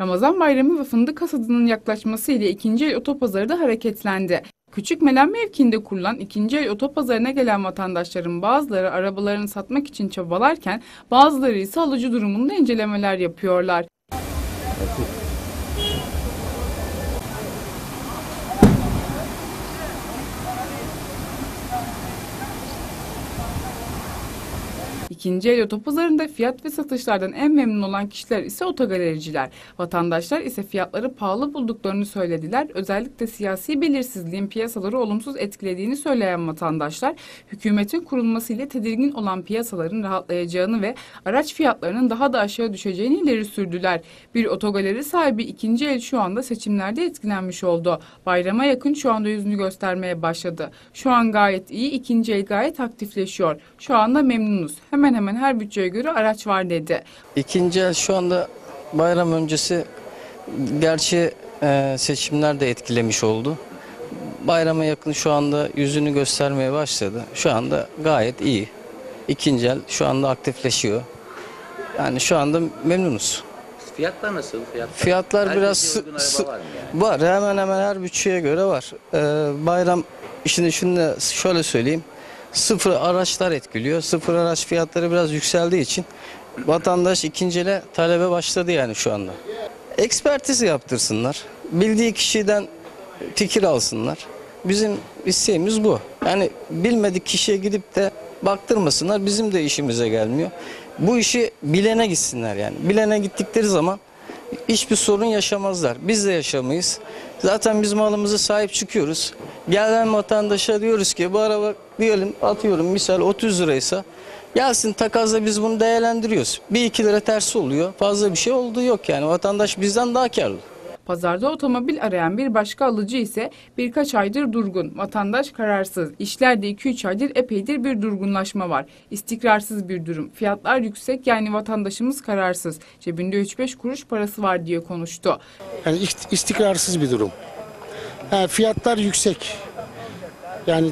Ramazan bayramı ve fındık hasadının yaklaşması ile ikinci el otopazarı da hareketlendi. Küçükmelen mevkiinde kurulan ikinci el otopazarına gelen vatandaşların bazıları arabalarını satmak için çabalarken bazıları ise alıcı durumunda incelemeler yapıyorlar. İkinci el otopazarında fiyat ve satışlardan en memnun olan kişiler ise otogalericiler. Vatandaşlar ise fiyatları pahalı bulduklarını söylediler. Özellikle siyasi belirsizliğin piyasaları olumsuz etkilediğini söyleyen vatandaşlar, hükümetin kurulmasıyla tedirgin olan piyasaların rahatlayacağını ve araç fiyatlarının daha da aşağı düşeceğini ileri sürdüler. Bir otogaleri sahibi ikinci el şu anda seçimlerde etkilenmiş oldu. Bayrama yakın şu anda yüzünü göstermeye başladı. Şu an gayet iyi, ikinci el gayet aktifleşiyor. Şu anda memnunuz. Hemen hemen her bütçeye göre araç var dedi. İkinci el şu anda bayram öncesi gerçi e, seçimler de etkilemiş oldu. Bayrama yakın şu anda yüzünü göstermeye başladı. Şu anda gayet iyi. İkinci el şu anda aktifleşiyor. Yani şu anda memnunuz. Fiyatlar nasıl? Fiyatlar, Fiyatlar biraz sı- sı- var yani? var. Hemen hemen her bütçeye göre var. Ee, bayram şimdi şunu da şöyle söyleyeyim. Sıfır araçlar etkiliyor. Sıfır araç fiyatları biraz yükseldiği için vatandaş ikincile talebe başladı yani şu anda. Ekspertiz yaptırsınlar. Bildiği kişiden fikir alsınlar. Bizim isteğimiz bu. Yani bilmedik kişiye gidip de baktırmasınlar. Bizim de işimize gelmiyor. Bu işi bilene gitsinler yani. Bilene gittikleri zaman hiçbir sorun yaşamazlar. Biz de yaşamayız. Zaten biz malımızı sahip çıkıyoruz. Gelen vatandaşa diyoruz ki bu araba diyelim atıyorum misal 30 liraysa gelsin takazla biz bunu değerlendiriyoruz. Bir iki lira tersi oluyor. Fazla bir şey olduğu yok yani. Vatandaş bizden daha karlı. Pazarda otomobil arayan bir başka alıcı ise birkaç aydır durgun. Vatandaş kararsız. İşlerde 2-3 aydır epeydir bir durgunlaşma var. İstikrarsız bir durum. Fiyatlar yüksek yani vatandaşımız kararsız. Cebinde 3-5 kuruş parası var diye konuştu. Yani ist- istikrarsız bir durum. Ha, fiyatlar yüksek. Yani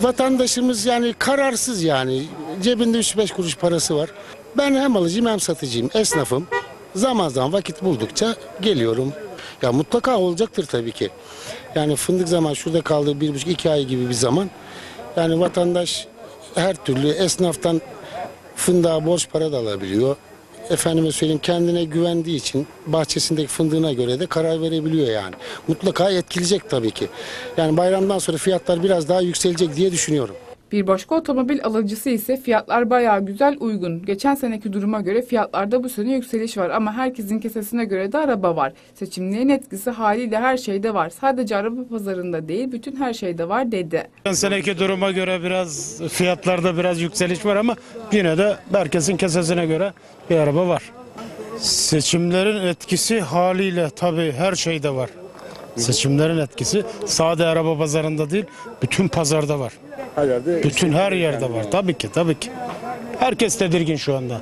vatandaşımız yani kararsız yani. Cebinde 3-5 kuruş parası var. Ben hem alıcıyım hem satıcıyım. Esnafım. Zaman zaman vakit buldukça geliyorum. Ya mutlaka olacaktır tabii ki. Yani fındık zaman şurada kaldığı bir buçuk iki ay gibi bir zaman. Yani vatandaş her türlü esnaftan fındığa borç para da alabiliyor. Efendime söyleyeyim kendine güvendiği için bahçesindeki fındığına göre de karar verebiliyor yani. Mutlaka etkileyecek tabii ki. Yani bayramdan sonra fiyatlar biraz daha yükselecek diye düşünüyorum. Bir başka otomobil alıcısı ise fiyatlar bayağı güzel uygun. Geçen seneki duruma göre fiyatlarda bu sene yükseliş var ama herkesin kesesine göre de araba var. Seçimlerin etkisi haliyle her şeyde var. Sadece araba pazarında değil bütün her şeyde var dedi. Geçen seneki duruma göre biraz fiyatlarda biraz yükseliş var ama yine de herkesin kesesine göre bir araba var. Seçimlerin etkisi haliyle tabii her şeyde var. Seçimlerin etkisi sade araba pazarında değil, bütün pazarda var. Her yerde Bütün her yerde var. Tabii ki, tabii ki. Herkes tedirgin şu anda.